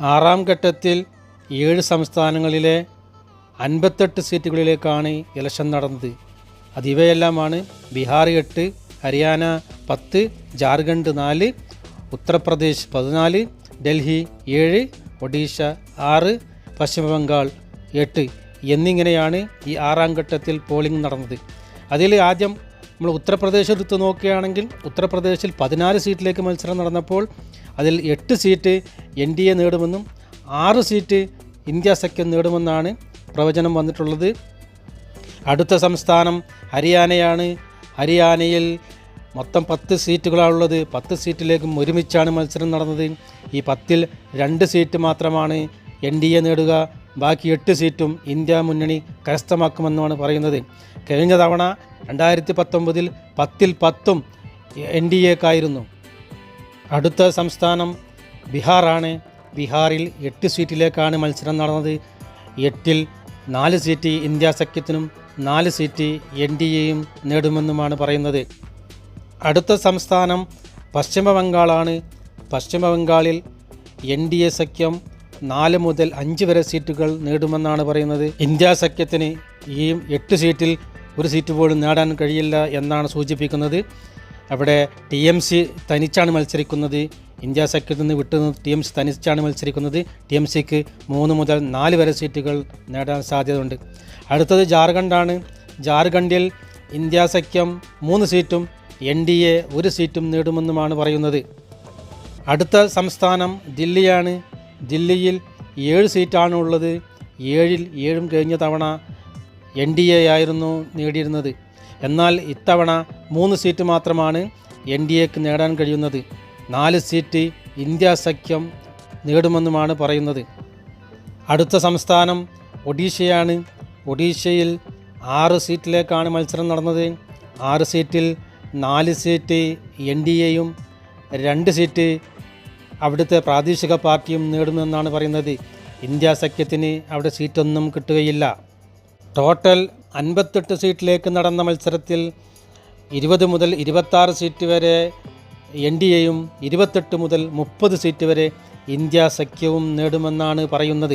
ആറാം ഘട്ടത്തിൽ ഏഴ് സംസ്ഥാനങ്ങളിലെ അൻപത്തെട്ട് സീറ്റുകളിലേക്കാണ് ഇലക്ഷൻ നടന്നത്. അതിവയെല്ലാമാണ് ബീഹാർ എട്ട് ഹരിയാന പത്ത് ജാർഖണ്ഡ് നാല് ഉത്തർപ്രദേശ് പതിനാല് ഡൽഹി ഏഴ് ഒഡീഷ ആറ് പശ്ചിമബംഗാൾ എട്ട് എന്നിങ്ങനെയാണ് ഈ ആറാം ഘട്ടത്തിൽ പോളിംഗ് നടന്നത്. അതിൽ ആദ്യം നമ്മൾ ഉത്തർപ്രദേശ് എടുത്ത് നോക്കുകയാണെങ്കിൽ ഉത്തർപ്രദേശിൽ പതിനാല് സീറ്റിലേക്ക് മത്സരം നടന്നപ്പോൾ അതിൽ എട്ട് സീറ്റ് എൻ ഡി എ നേടുമെന്നും ആറ് സീറ്റ് ഇന്ത്യ സഖ്യം നേടുമെന്നാണ് പ്രവചനം വന്നിട്ടുള്ളത്. അടുത്ത സംസ്ഥാനം ഹരിയാനയാണ്. ഹരിയാനയിൽ മൊത്തം പത്ത് സീറ്റുകളാണുള്ളത് പത്ത് സീറ്റിലേക്കും ഒരുമിച്ചാണ് മത്സരം നടന്നത്. ഈ പത്തിൽ രണ്ട് സീറ്റ് മാത്രമാണ് എൻ ഡി എ നേടുക. ബാക്കി എട്ട് സീറ്റും ഇന്ത്യ മുന്നണി കരസ്ഥമാക്കുമെന്നാണ് പറയുന്നത്. കഴിഞ്ഞ തവണ രണ്ടായിരത്തി പത്തൊമ്പതിൽ പത്തിൽ പത്തും എൻ ഡി എക്കായിരുന്നു. അടുത്ത സംസ്ഥാനം ബീഹാറാണ്. ബീഹാറിൽ എട്ട് സീറ്റിലേക്കാണ് മത്സരം നടന്നത്. എട്ടിൽ നാല് സീറ്റ് ഇന്ത്യ സഖ്യത്തിനും നാല് സീറ്റ് എൻ ഡി എയും നേടുമെന്നുമാണ് പറയുന്നത്. അടുത്ത സംസ്ഥാനം പശ്ചിമ ബംഗാളാണ്. പശ്ചിമ ബംഗാളിൽ എൻ ഡി എ സഖ്യം നാല് മുതൽ അഞ്ച് വരെ സീറ്റുകൾ നേടുമെന്നാണ് പറയുന്നത്. ഇന്ത്യ സഖ്യത്തിന് ഈ എട്ട് സീറ്റിൽ ഒരു സീറ്റ് പോലും നേടാൻ കഴിയില്ല എന്നാണ് സൂചിപ്പിക്കുന്നത്. അവിടെ ടി എം സി തനിച്ചാണ് മത്സരിക്കുന്നത്. ഇന്ത്യ സഖ്യത്തിൽ നിന്ന് വിട്ടു ടി എം സി തനിച്ചാണ് മത്സരിക്കുന്നത്. ടി എം സിക്ക് മൂന്ന് മുതൽ നാല് വരെ സീറ്റുകൾ നേടാൻ സാധ്യതയുണ്ട്. അടുത്തത് ജാർഖണ്ഡാണ്. ജാർഖണ്ഡിൽ ഇന്ത്യ സഖ്യം മൂന്ന് സീറ്റും എൻ ഡി എ ഒരു സീറ്റും നേടുമെന്നുമാണ് പറയുന്നത്. അടുത്ത സംസ്ഥാനം ദില്ലിയാണ്. ദില്ലിയിൽ ഏഴ് സീറ്റാണ് ഉള്ളത് ഏഴിൽ ഏഴും കഴിഞ്ഞ തവണ എൻ ഡി എ ആയിരുന്നു നേടിയിരുന്നത്. എന്നാൽ ഇത്തവണ മൂന്ന് സീറ്റ് മാത്രമാണ് എൻ ഡി എക്ക് നേടാൻ കഴിയുന്നത്. നാല് സീറ്റ് ഇന്ത്യ സഖ്യം നേടുമെന്നുമാണ് പറയുന്നത്. അടുത്ത സംസ്ഥാനം ഒഡീഷയാണ്. ഒഡീഷയിൽ ആറ് സീറ്റിലേക്കാണ് മത്സരം നടന്നത്. ആറ് സീറ്റിൽ നാല് സീറ്റ് എൻ ഡി എയും രണ്ട് സീറ്റ് അവിടുത്തെ പ്രാദേശിക പാർട്ടിയും നേടുമെന്നാണ് പറയുന്നത്. ഇന്ത്യ സഖ്യത്തിന് അവിടെ സീറ്റൊന്നും കിട്ടുകയില്ല. ടോട്ടൽ അൻപത്തെട്ട് സീറ്റിലേക്ക് നടന്ന മത്സരത്തിൽ ഇരുപത് മുതൽ ഇരുപത്താറ് സീറ്റ് വരെ എൻ ഡി എയും ഇരുപത്തെട്ട് മുതൽ മുപ്പത് സീറ്റ് വരെ ഇന്ത്യ സഖ്യവും നേടുമെന്നാണ് പറയുന്നത്.